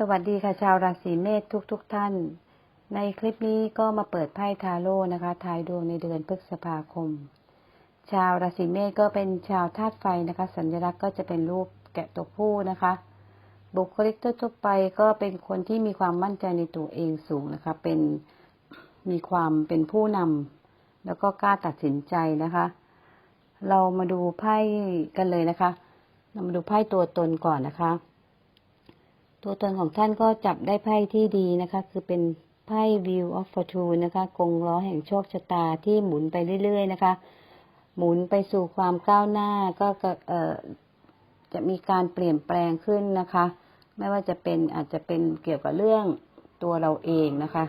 สวัสดีค่ะชาวราศีเมษทุกๆทท่าน ในคลิปนี้ก็มาเปิดไพ่ทาโร่นะคะทายดวงในเดือนพฤษภาคม ชาวราศีเมษก็เป็นชาวธาตุไฟนะคะ สัญลักษณ์ก็จะเป็นรูปแกะตัวผู้นะคะ บุคลิกทั่วไปก็เป็นคนที่มีความมั่นใจในตัวเองสูงนะคะ เป็นมีความเป็นผู้นำแล้วก็กล้าตัดสินใจนะคะ เรามาดูไพ่กันเลยนะคะ เรามาดูไพ่ตัวตนก่อนนะคะ ตัวตนของท่านก็จับได้ไพ่ที่ดีนะคะ คือเป็นไพ่ View of Fortune นะคะ กงล้อแห่งโชคชะตาที่หมุนไปเรื่อย ๆ นะคะ หมุนไปสู่ความก้าวหน้าก็เอ่อจะมีการเปลี่ยนแปลงขึ้นนะคะ ไม่ว่าจะเป็นอาจจะเป็นเกี่ยวกับเรื่องตัวเราเองนะคะ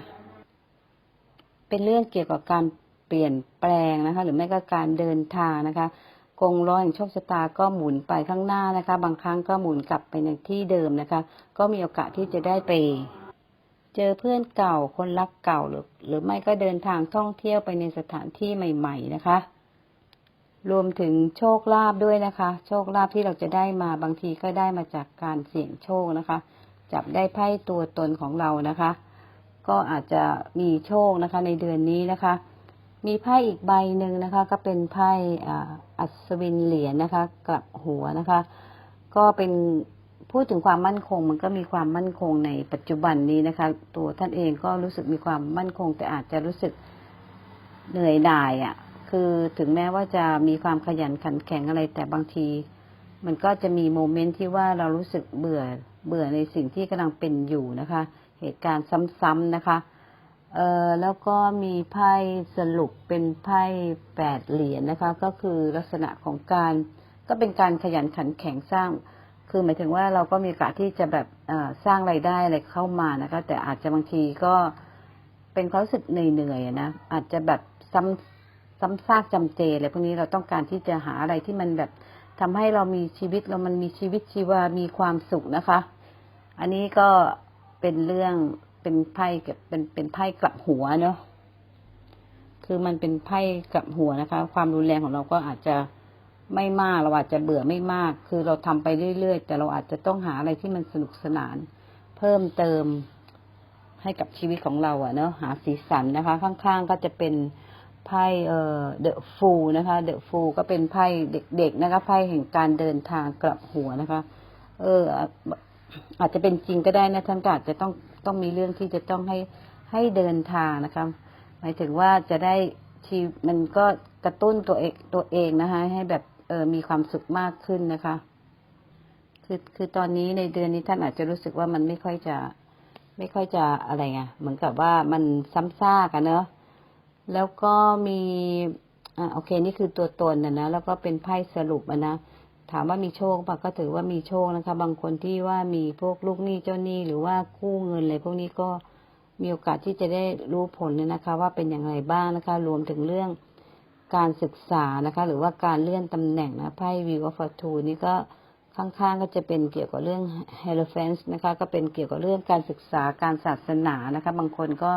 เป็นเรื่องเกี่ยวกับการเปลี่ยนแปลงนะคะ หรือไม่ก็การเดินทางนะคะ กงล้อแห่งโชคชะตาก็หมุนไปข้างหน้านะคะ บางครั้งก็หมุนกลับไปในที่เดิมนะคะ ก็มีโอกาสที่จะได้ไป เจอเพื่อนเก่าคนรักเก่าหรือ หรือไม่ก็เดินทางท่องเที่ยวไปในสถานที่ใหม่ ๆ นะคะ รวมถึงโชคลาภด้วยนะคะ โชคลาภที่เราจะได้มาบางทีก็ได้มาจากการเสี่ยงโชคนะคะ จับได้ไพ่ตัวตนของเรานะคะ ก็อาจจะมีโชคนะคะในเดือนนี้นะคะ มีไพ่อีกใบหนึ่งนะคะ ก็เป็นไพ่อัศวินเหรียญนะคะ กลับหัวนะคะ ก็เป็นพูดถึงความมั่นคง มันก็มีความมั่นคงในปัจจุบันนี้นะคะ ตัวท่านเองก็รู้สึกมีความมั่นคง แต่อาจจะรู้สึกเหนื่อยหน่ายอะ่ะ คือถึงแม้ว่าจะมีความขยันขันแข็งอะไร แต่บางที มันก็จะมีโมเมนต์ที่ว่าเรารู้สึกเบื่อเบื่อในสิ่งที่กำลังเป็นอยู่นะคะ เหตุการณ์ซ้ำๆนะคะ เอ่อแล้วก็มีไพ่สรุปเป็นไพ่แปดเหรียญนะคะ ก็คือลักษณะของการก็เป็นการขยันขันแข็งสร้าง คือหมายถึงว่าเราก็มีโอกาสที่จะแบบสร้างไรายได้อะไรเข้ามานะคะ แต่อาจจะบางทีก็เป็นความรู้สึกเหนื่อยๆนะอาจจะแบบซ้ำซ้ำซากจำเจอะไรพวกนี้เราต้องการที่จะหาอะไรที่มันแบบทำให้เรามีชีวิตเรามันมีชีวิตชีวามีความสุขนะคะ อันนี้ก็เป็นเรื่อง เป็นไพ่กับเป็นเป็นไพ่กลับหัวเนาะคือมันเป็นไพ่กลับหัวนะคะ ความรุนแรงของเราก็อาจจะไม่มากเราอาจจะเบื่อไม่มาก คือเราทำไปเรื่อยๆ แต่เราอาจจะต้องหาอะไรที่มันสนุกสนาน เพิ่มเติมให้กับชีวิตของเราอะเนาะหาสีสันนะคะ ข้างๆก็จะเป็นไพ่เอ่อเดอะฟูนะคะเดอะฟูก็เป็นไพ่เด็กๆนะคะไพ่แห่งการเดินทางกลับหัวนะคะ เออ อาจจะเป็นจริงก็ได้นะท่านก็อาจจะต้องต้องมีเรื่องที่จะต้องให้ให้เดินทางนะคะหมายถึงว่าจะได้ชีมันก็กระตุ้นตัวเองตัวเองนะคะ ให้แบบเออมีความสุขมากขึ้นนะคะ คือคือตอนนี้ในเดือนนี้ท่านอาจจะรู้สึกว่ามันไม่ค่อยจะ ไม่ค่อยจะอะไรไงเหมือนกับว่ามันซ้ำซากอะเนอะแล้วก็มีอ่าโอเค นี่คือตัวตนนะนะแล้วก็เป็นไพ่สรุปอะนะ ถามว่ามีโชคปะก็ถือว่ามีโชคนะคะ บางคนที่ว่ามีพวกลูกหนี้เจ้าหนี้หรือว่ากู้เงินอะไรพวกนี้ก็มีโอกาสที่จะได้รู้ผลเลยนะคะ ว่าเป็นอย่างไรบ้างนะคะ รวมถึงเรื่องการศึกษานะคะ หรือว่าการเลื่อนตำแหน่งนะไพ่วิวอฟฟอร์ทูนี่ก็ข้างๆก็จะเป็นเกี่ยวกับเรื่องเฮลเฟนส์นะคะ ก็เป็นเกี่ยวกับเรื่องการศึกษาการศาสนานะคะ บางคนก็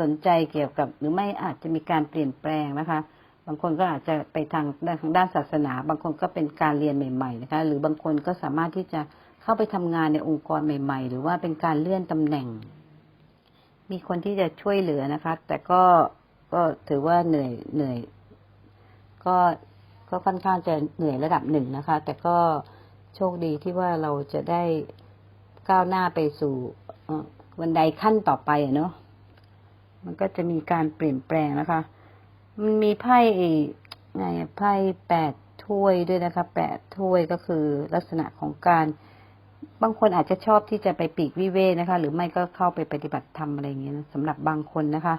สนใจเกี่ยวกับหรือไม่อาจจะมีการเปลี่ยนแปลงนะคะ บางคนก็อาจจะไปทางทางด้านศาสนา บางคนก็เป็นการเรียนใหม่ ๆ นะคะ หรือบางคนก็สามารถที่จะเข้าไปทำงานในองค์กรใหม่ ๆ หรือว่าเป็นการเลื่อนตำแหน่ง มีคนที่จะช่วยเหลือนะคะ แต่ก็ก็ถือว่าเหนื่อยเหนื่อย ก็ก็ค่อนข้างจะเหนื่อยระดับหนึ่งนะคะ แต่ก็โชคดีที่ว่าเราจะได้ก้าวหน้าไปสู่วันใดขั้นต่อไปเนาะมันก็จะมีการเปลี่ยนแปลงนะคะ มันมีไพ่ไงไพ่แปดถ้วยด้วยนะคะแปดถ้วยก็คือลักษณะของการ บางคนอาจจะชอบที่จะไปปีกวิเวนะคะ หรือไม่ก็เข้าไปปฏิบัติธรรมอะไรอย่างเงี้ยสำหรับบางคนนะคะ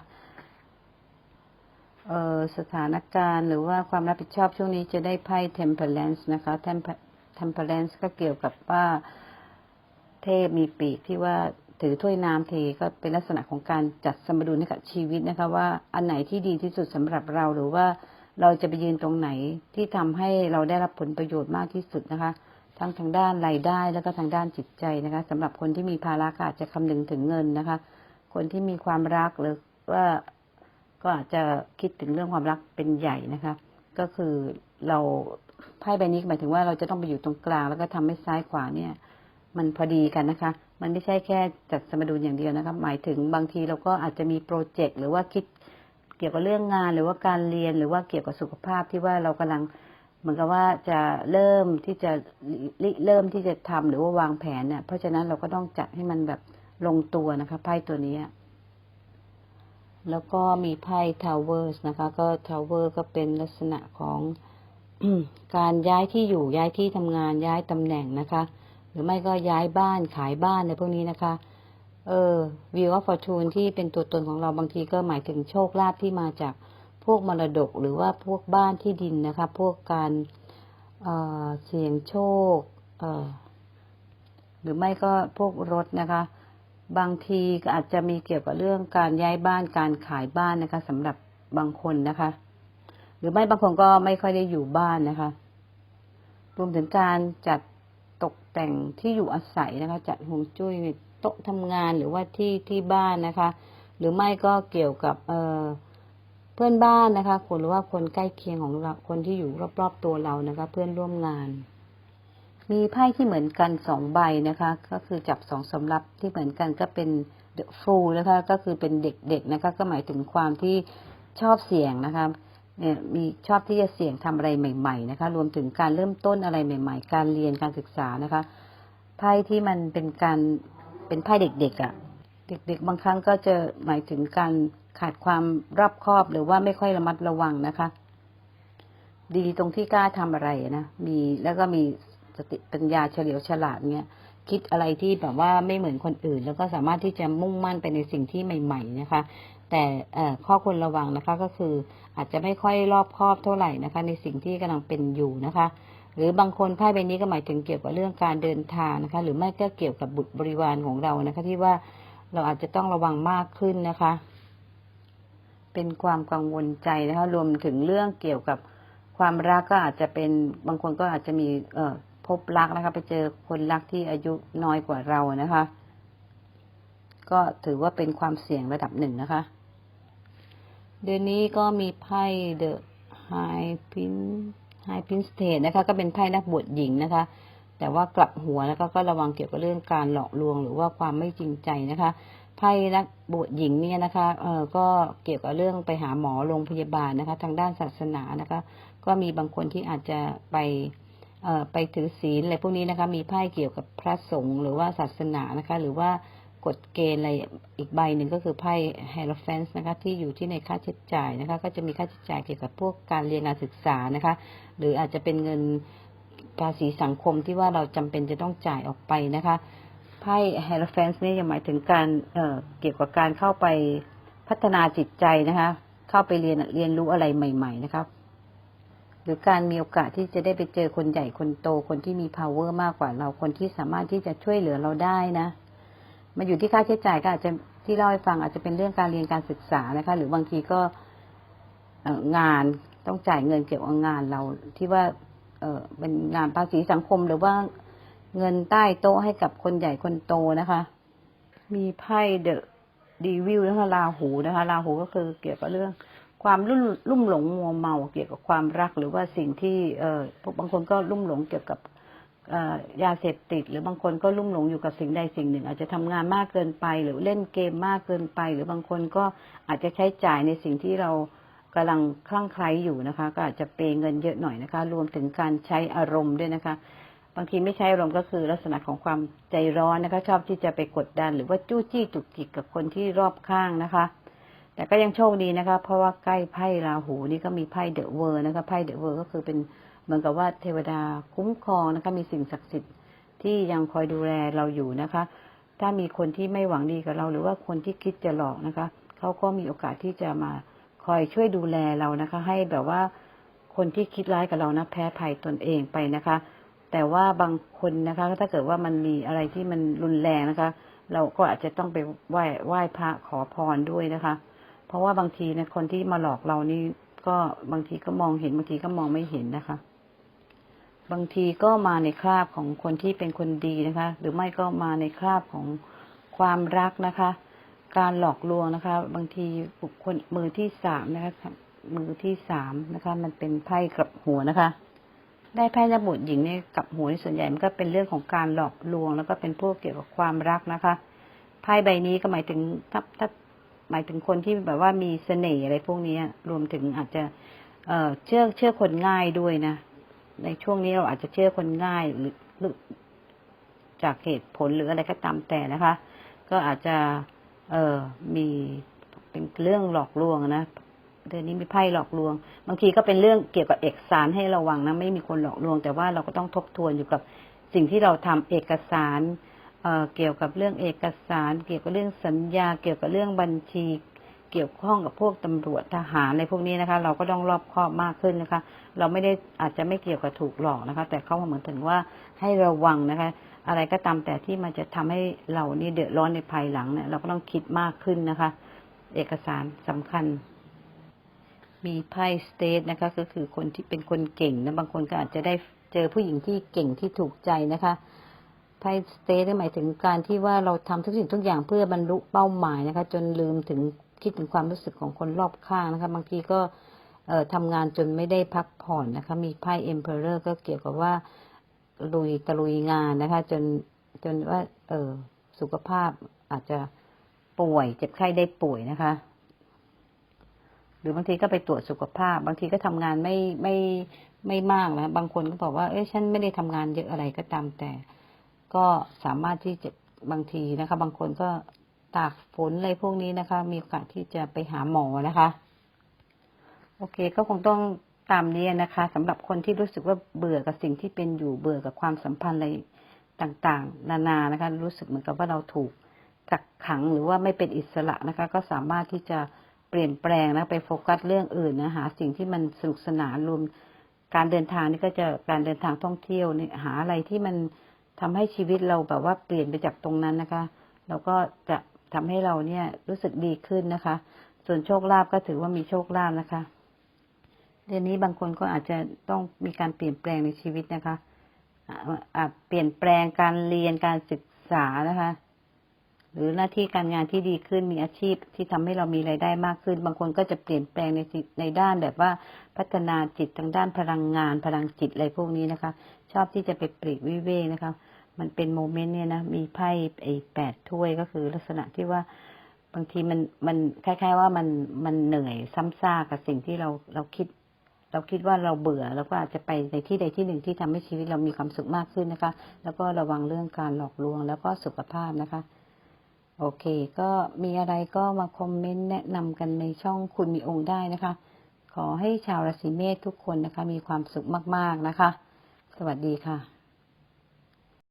เอ่อสถานการณ์หรือว่าความรับผิดชอบช่วงนี้จะได้ไพ่ temperance นะคะ temperance ก็เกี่ยวกับว่า เทพมีปีกที่ว่า ถือถ้วยน้ำเทก็เป็นลักษณะของการจัดสมดุลให้กับชีวิตนะคะ ว่าอันไหนที่ดีที่สุดสำหรับเราหรือว่าเราจะไปยืนตรงไหนที่ทำให้เราได้รับผลประโยชน์มากที่สุดนะคะ ทั้งทางด้านรายได้แล้วก็ทางด้านจิตใจนะคะสำหรับคนที่มีภาระอาจจะคำนึงถึงเงินนะคะ คนที่มีความรักหรือว่าก็อาจจะคิดถึงเรื่องความรักเป็นใหญ่นะคะ ก็คือเราไพ่ใบนี้หมายถึงว่าเราจะต้องไปอยู่ตรงกลาง แล้วก็ทำให้ซ้ายขวาเนี่ย มันพอดีกันนะคะ มันไม่ใช่แค่จัดสมดุลอย่างเดียวนะคะหมายถึงบางทีเราก็อาจจะมีโปรเจกต์หรือว่าคิดเกี่ยวกับเรื่องงานหรือว่าการเรียนหรือว่าเกี่ยวกับสุขภาพที่ว่าเรากำลังเหมือนกับว่าจะเริ่มที่จะเริ่มที่จะทำหรือว่าวางแผนเนี่ยเพราะฉะนั้นเราก็ต้องจัดให้มันแบบลงตัวนะคะไพ่ตัวนี้ แล้วก็มีไพ่ทาวเวอร์สนะคะ ก็ทาวเวอร์ก็เป็นลักษณะของการย้ายที่อยู่ย้ายที่ทำงานย้ายตำแหน่งนะคะ หรือไม่ก็ย้ายบ้านขายบ้านในพวกนี้นะคะ เออวิวว่าฟอร์จูนที่เป็นตัวตนของเราบางทีก็หมายถึงโชคลาภที่มาจากพวกมรดกหรือว่าพวกบ้านที่ดินนะคะ พวกการเออเสี่ยงโชคเออหรือไม่ก็พวกรถนะคะ บางทีก็อาจจะมีเกี่ยวกับเรื่องการย้ายบ้านการขายบ้านนะคะสำหรับบางคนนะคะ หรือไม่บางคนก็ไม่ค่อยได้อยู่บ้านนะคะ รวมถึงการจัด แต่งที่อยู่อาศัยนะคะจัดฮวงจุ้ยโต๊ะทำงานหรือว่าที่ที่บ้านนะคะ หรือไม่ก็เกี่ยวกับเออเพื่อนบ้านนะคะ คนหรือว่าคนใกล้เคียงของเราคนที่อยู่รอบๆตัวเรานะคะ เพื่อนร่วมงาน มีไพ่ที่เหมือนกันสองใบนะคะ ก็คือจับสองสำรับที่เหมือนกันก็เป็น the fool นะคะ ก็คือเป็นเด็กๆนะคะ ก็หมายถึงความที่ชอบเสี่ยงนะคะ เนี่ยมีชอบที่จะเสี่ยงทำอะไรใหม่ ๆ นะคะ รวมถึงการเริ่มต้นอะไรใหม่ ๆ การเรียนการศึกษานะคะไพ่ที่มันเป็นการเป็นไพ่เด็กๆอะ่ะ เด็ก ๆ บางครั้งก็จะหมายถึงการขาดความรอบคอบหรือว่าไม่ค่อยระมัดระวังนะคะ ดีตรงที่กล้าทำอะไรนะมีแล้วก็มีสติปัญญาเฉลียวฉลาดเนี่ยคิดอะไรที่แบบว่าไม่เหมือนคนอื่น แล้วก็สามารถที่จะมุ่งมั่นไปในสิ่งที่ใหม่ ๆ นะคะ แต่ข้อควรระวังนะคะก็คืออาจจะไม่ค่อยรอบคอบเท่าไหร่นะคะ ในสิ่งที่กำลังเป็นอยู่นะคะ หรือบางคนไพ่ใบนี้ก็หมายถึงเกี่ยวกับเรื่องการเดินทางนะคะ หรือไม่ก็เกี่ยวกับบุตรบริวารของเรานะคะ ที่ว่าเราอาจจะต้องระวังมากขึ้นนะคะ เป็นความกังวลใจนะคะ รวมถึงเรื่องเกี่ยวกับความรักก็อาจจะเป็นบางคนก็อาจจะมีเอ่อพบรักนะคะ ไปเจอคนรักที่อายุน้อยกว่าเรานะคะ ก็ถือว่าเป็นความเสี่ยงระดับหนึ่งนะคะ เดือนนี้ก็มีไพ่ The High Pin High Pin State นะคะ ก็เป็นไพ่นักบวชหญิงนะคะ แต่ว่ากลับหัวแล้วก็ก็ระวังเกี่ยวกับเรื่องการหลอกลวงหรือว่าความไม่จริงใจนะคะไพ่นักบวชหญิงเนี่ยนะคะเออก็เกี่ยวกับเรื่องไปหาหมอโรงพยาบาลนะคะ ทางด้านศาสนานะคะ ก็มีบางคนที่อาจจะไปเออไปถือศีลอะไรพวกนี้นะคะ มีไพ่เกี่ยวกับพระสงฆ์หรือว่าศาสนานะคะ หรือว่า กฎเกณฑ์อะไรอีกใบหนึ่งก็คือไพ่ไฮโลแฟนส์นะคะที่อยู่ที่ในค่าใช้จ่ายนะคะ ก็จะมีค่าใช้จ่ายเกี่ยวกับพวกการเรียนการศึกษานะคะ หรืออาจจะเป็นเงินภาษีสังคมที่ว่าเราจำเป็นจะต้องจ่ายออกไปนะคะไพ่ไฮโลแฟนส์นี่ยังหมายถึงการเเกี่ยวกับการเข้าไปพัฒนาจิตใจนะคะ เข้าไปเรียนเรียนรู้อะไรใหม่ ๆ นะคะหรือการมีโอกาสที่จะได้ไปเจอคนใหญ่คนโตคนที่มี power มากกว่าเราคนที่สามารถที่จะช่วยเหลือเราได้นะ มาอยู่ที่ค่าใช้จ่ายก็อาจจะที่เล่าให้ฟังอาจจะเป็นเรื่องการเรียนการศึกษานะคะ หรือบางทีก็งานต้องจ่ายเงินเกี่ยวกับงานเราที่ว่าเออเป็นงานภาษีสังคมหรือว่าเงินใต้โต๊ะให้กับคนใหญ่คนโตนะคะ มีไพ่เดอะดีวิวนะคะลาหูนะคะลาหูก็คือเกี่ยวกับเรื่องความลุ่มลุ่มหลงมัวเมาเกี่ยวกับความรักหรือว่าสิ่งที่เออบางคนก็ลุ่มหลงเกี่ยวกับ ยาเสพติด หรือบางคนก็ลุ่มหลงอยู่กับสิ่งใดสิ่งหนึ่ง อาจจะทำงานมากเกินไป หรือเล่นเกมมากเกินไป หรือบางคนก็อาจจะใช้จ่ายในสิ่งที่เรากำลังคลั่งไคล้อยู่นะคะ ก็อาจจะเปเงินเยอะหน่อยนะคะ รวมถึงการใช้อารมณ์ด้วยนะคะ บางทีไม่ใช้อารมณ์ก็คือลักษณะของความใจร้อนนะคะ ชอบที่จะไปกดดัน หรือว่าจู้จี้จุกจิกกับคนที่รอบข้างนะคะ แต่ก็ยังโชคดีนะคะ เพราะว่าใกล้ไพ่ราหูนี่ก็มีไพ่เดอะเวอร์นะคะไพ่เดอะเวอร์ก็คือเป็น เหมือนกับว่าเทวดาคุ้มครองนะคะ มีสิ่งศักดิ์สิทธิ์ที่ยังคอยดูแลเราอยู่นะคะ ถ้ามีคนที่ไม่หวังดีกับเรา หรือว่าคนที่คิดจะหลอกนะคะเขาก็มีโอกาสที่จะมาคอยช่วยดูแลเรานะคะ ให้แบบว่าคนที่คิดร้ายกับเรานะแพ้ภัยตนเองไปนะคะ แต่ว่าบางคนนะคะ ถ้าเกิดว่ามันมีอะไรที่มันรุนแรงนะคะ เราก็อาจจะต้องไปไหว้ไหว้พระขอพรด้วยนะคะ เพราะว่าบางทีนะคนที่มาหลอกเรานี่ก็บางทีก็มองเห็นบางทีก็มองไม่เห็นนะคะ บางทีก็มาในคราบของคนที่เป็นคนดีนะคะ หรือไม่ก็มาในคราบของความรักนะคะ การหลอกลวงนะคะ บางทีบุคคลมือที่สามนะคะ มือที่สามนะคะ มันเป็นไพ่กลับหัวนะคะ ได้ไพ่ระบุหญิงเนี่ยกับหัวส่วนใหญ่มันก็เป็นเรื่องของการหลอกลวง แล้วก็เป็นพวกเกี่ยวกับความรักนะคะไพ่ใบนี้ก็หมายถึงถ้าถ้าหมายถึงคนที่แบบว่ามีเสน่ห์อะไรพวกนี้รวมถึงอาจจะเอ่อเชื่อเชื่อคนง่ายด้วยนะ ในช่วงนี้เราอาจจะเชื่อคนง่าย หรือจากเหตุผลหรืออะไรก็ตามแต่นะคะ ก็อาจจะ เออมีเป็นเรื่องหลอกลวงนะเดือนนี้มีไพ่หลอกลวง บางทีก็เป็นเรื่องเกี่ยวกับเอกสารให้ระวังนะไม่มีคนหลอกลวง แต่ว่าเราก็ต้องทบทวนอยู่กับสิ่งที่เราทำเอกสารเเกี่ยวกับเรื่องเอกสาร เกี่ยวกับเรื่องสัญญา เกี่ยวกับเรื่องบัญชี เกี่ยวข้องกับพวกตำรวจทหารอะไรพวกนี้นะคะ เราก็ต้องรอบคอบมากขึ้นนะคะ เราไม่ได้อาจจะไม่เกี่ยวกับถูกหลอกนะคะ แต่เขาเหมือนถึงว่าให้ระวังนะคะ อะไรก็ตามแต่ที่มันจะทำให้เรานี่เดือดร้อนในภายหลังเนี่ยเราก็ต้องคิดมากขึ้นนะคะ เอกสารสำคัญ มีไพ่สเตทนะคะ ก็คือคนที่เป็นคนเก่งนะบางคนก็อาจจะได้เจอผู้หญิงที่เก่งที่ถูกใจนะคะไพ่สเตทหมายถึงการที่ว่าเราทำทุกสิ่งทุกอย่างเพื่อบรรลุเป้าหมายนะคะ จนลืมถึง คิดถึงความรู้สึกของคนรอบข้างนะคะบางทีก็ทำงานจนไม่ได้พักผ่อนนะคะ มีไพ่เอ็มเพอเรอร์ก็เกี่ยวกับว่าลุยตะลุยงานนะคะ จนจนว่า เออสุขภาพอาจจะป่วย เจ็บไข้ได้ป่วยนะคะ หรือบางทีก็ไปตรวจสุขภาพ บางทีก็ทำงานไม่ไม่ไม่มากนะบางคนก็บอกว่า เอ้ยฉันไม่ได้ทำงานเยอะอะไรก็ตามแต่ ก็สามารถที่จะบางทีนะคะ บางคนก็ ตากฝนอะไรพวกนี้นะคะ มีโอกาสที่จะไปหาหมอนะคะ โอเคก็คงต้องตามนี้นะคะสำหรับคนที่รู้สึกว่าเบื่อกับสิ่งที่เป็นอยู่เบื่อกับความสัมพันธ์อะไรต่างๆ นานานะคะ รู้สึกเหมือนกับว่าเราถูกกักขังหรือว่าไม่เป็นอิสระนะคะ ก็สามารถที่จะเปลี่ยนแปลงนะไปโฟกัสเรื่องอื่นนะหาสิ่งที่มันสนุกสนานรวม การเดินทางนี่ก็จะการเดินทางท่องเที่ยวเนี่ยหาอะไรที่มันทำให้ชีวิตเราแบบว่าเปลี่ยนไปจากตรงนั้นนะคะ เราก็จะ ทำให้เราเนี่ยรู้สึกดีขึ้นนะคะ ส่วนโชคลาภก็ถือว่ามีโชคลาภนะคะเดือนนี้บางคนก็อาจจะต้องมีการเปลี่ยนแปลงในชีวิตนะคะอาอ่าเปลี่ยนแปลงการเรียนการศึกษานะคะ หรือหน้าที่การงานที่ดีขึ้นมีอาชีพที่ทำให้เรามีรายได้มากขึ้น บางคนก็จะเปลี่ยนแปลงในในด้านแบบว่าพัฒนาจิตทางด้านพลังงานพลังจิตอะไรพวกนี้นะคะ ชอบที่จะไปปลีกวิเวกนะคะ มันเป็นโมเมนต์เนี่ยนะ มีไพ่ไอ้แปดถ้วยก็คือลักษณะที่ว่าบางทีมันมันคล้าย ๆ ว่ามันมันเหนื่อยซ้ำซากกับสิ่งที่เราเราคิด เราคิดว่าเราเบื่อแล้วก็อาจจะไปในที่ใดที่หนึ่งที่ทำให้ชีวิตเรามีความสุขมากขึ้นนะคะ แล้วก็ระวังเรื่องการหลอกลวงแล้วก็สุขภาพนะคะ โอเค ก็มีอะไรก็มาคอมเมนต์แนะนำกันในช่องคุณมีองค์ได้นะคะ ขอให้ชาวราศีเมษทุกคนนะคะ มีความสุขมากๆนะคะ สวัสดีค่ะ